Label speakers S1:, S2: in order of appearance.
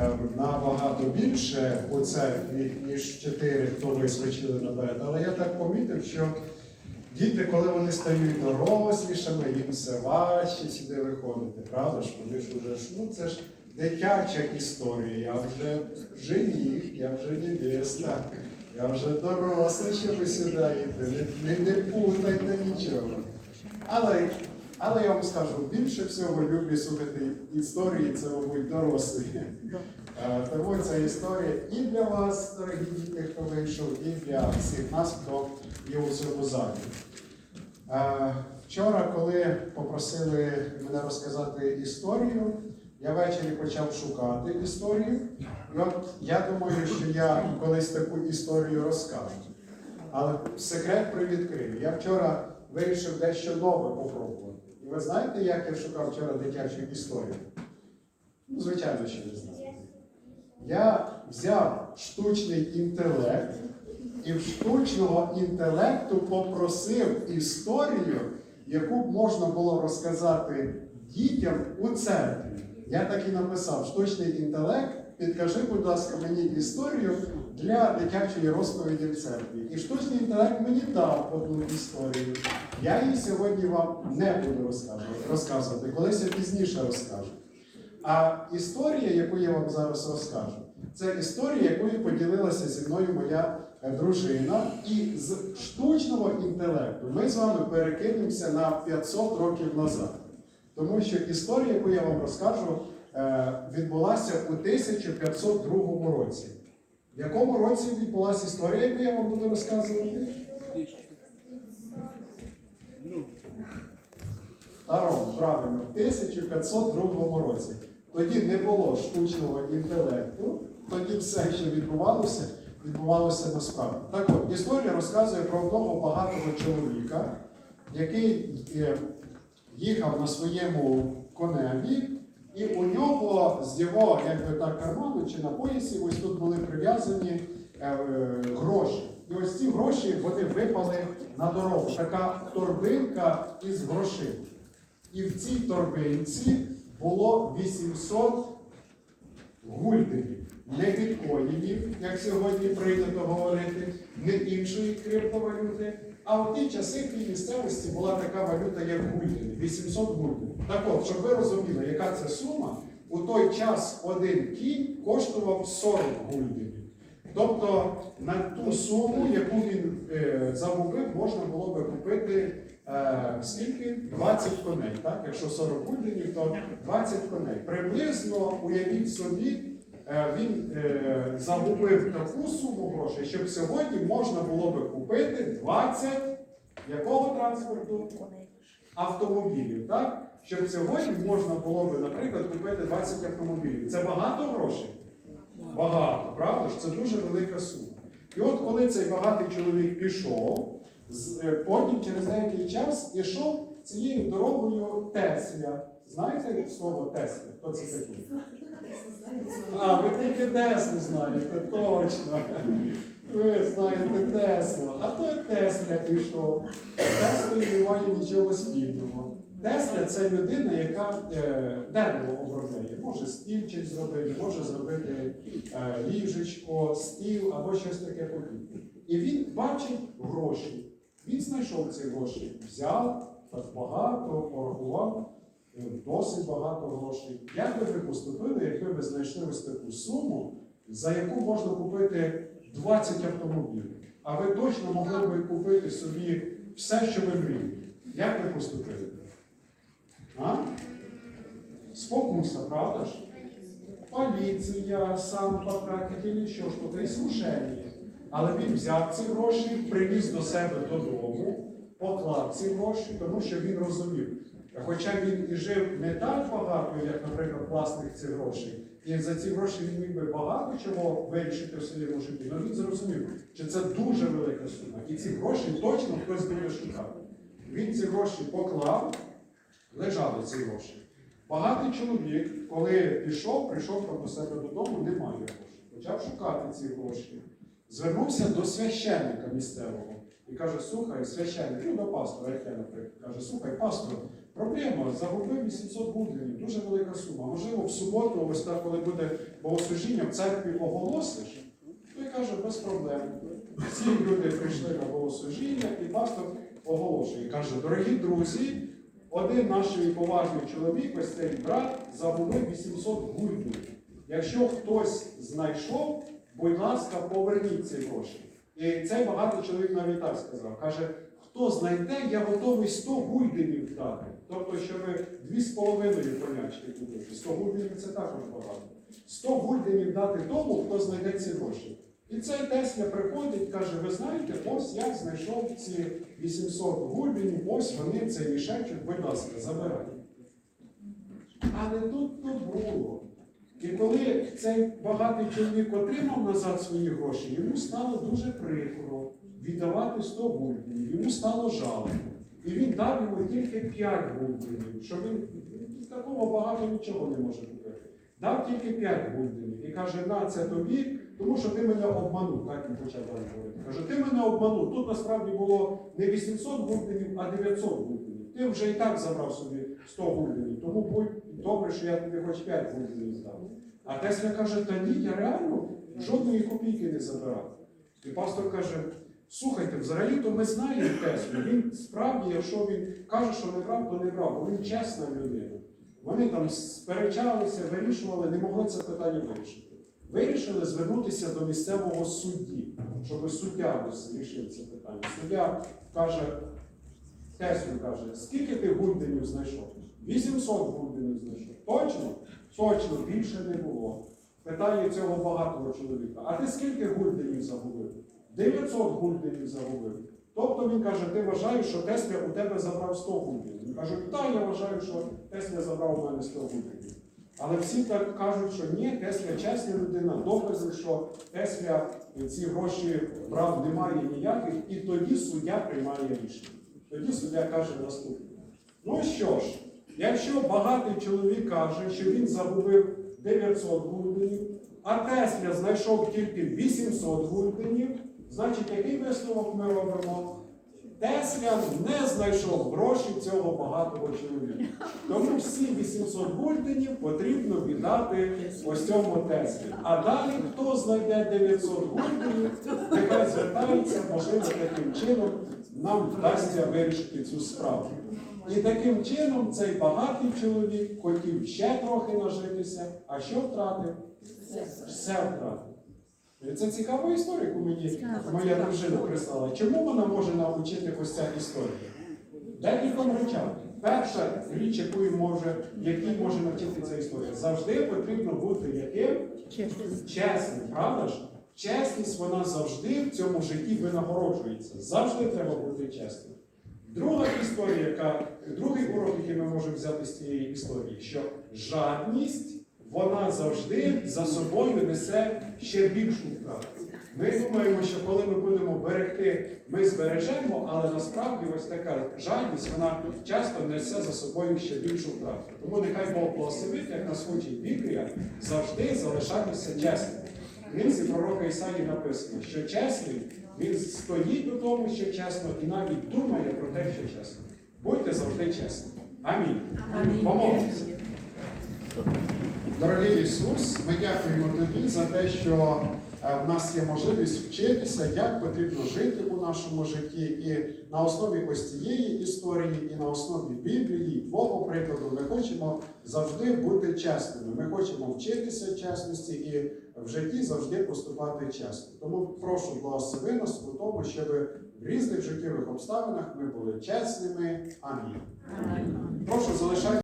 S1: е, набагато більше у церкві, ніж чотири, хто вискочили наперед. Але я так помітив, що діти, коли вони стають дорослішими, їм все важче сюди виходити. Правда ж? Вони ж уже ж, ну це ж дитяча історія. Я вже жених, я вже невеста, я вже дорослий, щоб сюди йти. Не, не, не путайте нічого. Але, але я вам скажу, більше всього люблю слухати історії, це, мабуть, дорослі. Е, Тому ця історія і для вас, дорогі діти, хто вийшов, і для всіх нас, хто є у цьому залі. Е, Вчора, коли попросили мене розказати історію, я ввечері почав шукати історію. І от я думаю, що я колись таку історію розкажу. Але секрет привідкрив. Я вчора вирішив дещо нове попробувати. Ви знаєте, як я шукав вчора дитячу історію? Ну, звичайно, що не знаєте. Я взяв штучний інтелект і в штучного інтелекту попросив історію, яку б можна було розказати дітям у церкві. Я так і написав: штучний інтелект, підкажи, будь ласка, мені історію для дитячої розповіді в церкві. І штучний інтелект мені дав одну історію. Я її сьогодні вам не буду розказувати, розказувати, колись я пізніше розкажу. А історія, яку я вам зараз розкажу, це історія, якою поділилася зі мною моя е, дружина. І з штучного інтелекту ми з вами перекинемося на 500 років назад. Тому що історія, яку я вам розкажу, е, відбулася у 1502 році. В якому році відбулася історія, яку я вам буду розказувати? Таром, правильно, в 1502 році. Тоді не було штучного інтелекту, тоді все, що відбувалося, відбувалося насправді. Так от, історія розказує про одного багатого чоловіка, який е, їхав на своєму коневі, і у нього з його якби так, карману чи на поясі ось тут були прив'язані е, е, гроші. І ось ці гроші вони випали на дорогу. Така торбинка із грошима. І в цій торбинці було 800 гульденів, не біткоїнів, як сьогодні прийнято говорити, не іншої криптовалюти. А в ті часи в тій місцевості була така валюта, як гульдени, 800 гульденів. Так от, щоб ви розуміли, яка це сума, у той час один кінь коштував 40 гульденів. Тобто на ту суму, яку він е, загубив, можна було би купити е, скільки? 20 коней. Так? Якщо 40 гульденів, то 20 коней. Приблизно уявіть собі, він е, загубив таку суму грошей, щоб сьогодні можна було би купити 20 якого транспорту? Автомобілів. Так? Щоб сьогодні можна було би, наприклад, купити 20 автомобілів. Це багато грошей? Багато, правда ж? Це дуже велика сума. І от коли цей багатий чоловік пішов, е, потім через деякий час ішов цією дорогою Тесля. Знаєте слово Тесля? Хто це такий? А, ви тільки Теслу знаєте, точно. Ви знаєте Теслу. А то Тесля пішов. Теслою немає нічого спільного. Тесля це людина, яка е, дерево обробляє. Може стільчик зробити, може зробити е, ліжечко, стіл або щось таке подібне. І він бачить гроші. Він знайшов ці гроші, взяв так багато, порахував, досить багато грошей. Як би ви поступили, якби ви знайшли ось таку суму, за яку можна купити 20 автомобілів? А ви точно могли б купити собі все, що ви мрієте. Як ви поступили? А? Спокуса, правда ж? Поліція, сам потратить или що ж то, искушення. Але він взяв ці гроші, приніс до себе додому, поклав ці гроші, тому що він розумів. Хоча він і жив не так багато, як, наприклад, власник цих грошей, і за ці гроші він міг би багато чого вирішити в своєму житті, але він зрозумів, що це дуже велика сума. І ці гроші точно хтось буде шукати. Він ці гроші поклав, лежали ці гроші. Багатий чоловік, коли пішов, прийшов там до себе додому, немає грошей. Почав шукати ці гроші. Звернувся до священника місцевого і каже: слухай, священник, ну до пастора, як я, наприклад, каже, слухай, пастор, Проблема, загубив 800 гульденів, дуже велика сума. Можливо, в суботу, ось так, коли буде богослужіння, в церкві оголосиш, той каже, без проблем. Всі люди прийшли на богослужіння, і пастор оголошує. Каже, дорогі друзі, один наш поважний чоловік, ось цей брат, загубив 800 гульденів. Якщо хтось знайшов, будь ласка, поверніть ці гроші. І цей багатий чоловік навіть так сказав. Каже, хто знайде, я готовий 100 гульденів дати. Тобто, щоб дві з половиною конячки купити. 100 гульденів це також багато. 100 гульденів дати тому, хто знайде ці гроші. І цей Тесля приходить, каже, ви знаєте, ось я знайшов ці 800 гульденів, ось вони, цей мішечок, будь ласка, забирайте. Але тут то було. І коли цей багатий чоловік отримав назад свої гроші, йому стало дуже прикро віддавати 100 гульденів, йому стало жалко. І він дав йому тільки 5 гульденів, що він такого багато нічого не може купити. Дав тільки 5 гульденів і каже, на це тобі, тому що ти мене обманув. Так він почав далі говорити. Каже, ти мене обманув. Тут насправді було не 800 гульденів, а 900 гульденів. Ти вже і так забрав собі 100 гульденів, тому будь добре, що я тобі хоч 5 гульденів здав. А Тесля каже, та ні, я реально жодної копійки не забирав. І пастор каже, слухайте, взагалі-то ми знаємо Теслю. Він справді, якщо він каже, що не брав, то не брав, бо він чесна людина. Вони там сперечалися, вирішували, не могли це питання вирішити. Вирішили звернутися до місцевого судді, щоб суддя вирішив це питання. Суддя каже, Теслю каже, скільки ти гульденів знайшов? 800 гульденів знайшов. Точно? Точно, більше не було. Питає цього багатого чоловіка. А ти скільки гульденів загубив? 900 гульденів загубив. Тобто він каже, ти вважаєш, що Тесля у тебе забрав 100 гульденів. Він каже, так, я вважаю, що Тесля забрав у мене 100 гульденів. Але всі так кажуть, що ні, Тесля чесна людина, докази, що Тесля ці гроші брав немає ніяких, і тоді суддя приймає рішення. Тоді суддя каже наступне. Ну що ж, якщо багатий чоловік каже, що він загубив 900 гульденів, а Тесля знайшов тільки 800 гульденів, значить, який висновок ми робимо? Тесля не знайшов гроші цього багатого чоловіка. Тому всі 800 гульденів потрібно віддати ось цьому Теслі. А далі хто знайде 900 гульденів, нехай звертається, можливо, таким чином нам вдасться вирішити цю справу. І таким чином цей багатий чоловік хотів ще трохи нажитися, а що втратив? Все втратив. Це цікава історія, яку мені моя дружина прислала. Чому вона може навчити ось ця історія? Декільком речам. Перша річ, якою може, якій може навчити ця історія, завжди потрібно бути яким? Чесним, правда ж? Чесність вона завжди в цьому житті винагороджується. Завжди треба бути чесним. Друга історія, яка, другий урок, який ми можемо взяти з цієї історії, що жадність вона завжди за собою несе ще більшу втрату. Ми думаємо, що коли ми будемо берегти, ми збережемо, але насправді ось така жадність, вона часто несе за собою ще більшу втрату. Тому нехай Бог благословить, як нас учить Біблія, завжди залишатися чесним. В книзі пророка Ісаї написано, що чесний, він стоїть у тому, що чесно, і навіть думає про те, що чесно. Будьте завжди чесні. Амінь. Помолимося. Дорогий Ісус, ми дякуємо Тобі за те, що е, в нас є можливість вчитися, як потрібно жити у нашому житті. І на основі ось цієї історії, і на основі Біблії, Твого прикладу, ми хочемо завжди бути чесними. Ми хочемо вчитися чесності і в житті завжди поступати чесно. Тому прошу благослови нас у тому, щоб в різних життєвих обставинах ми були чесними. Амінь. Прошу залишайте.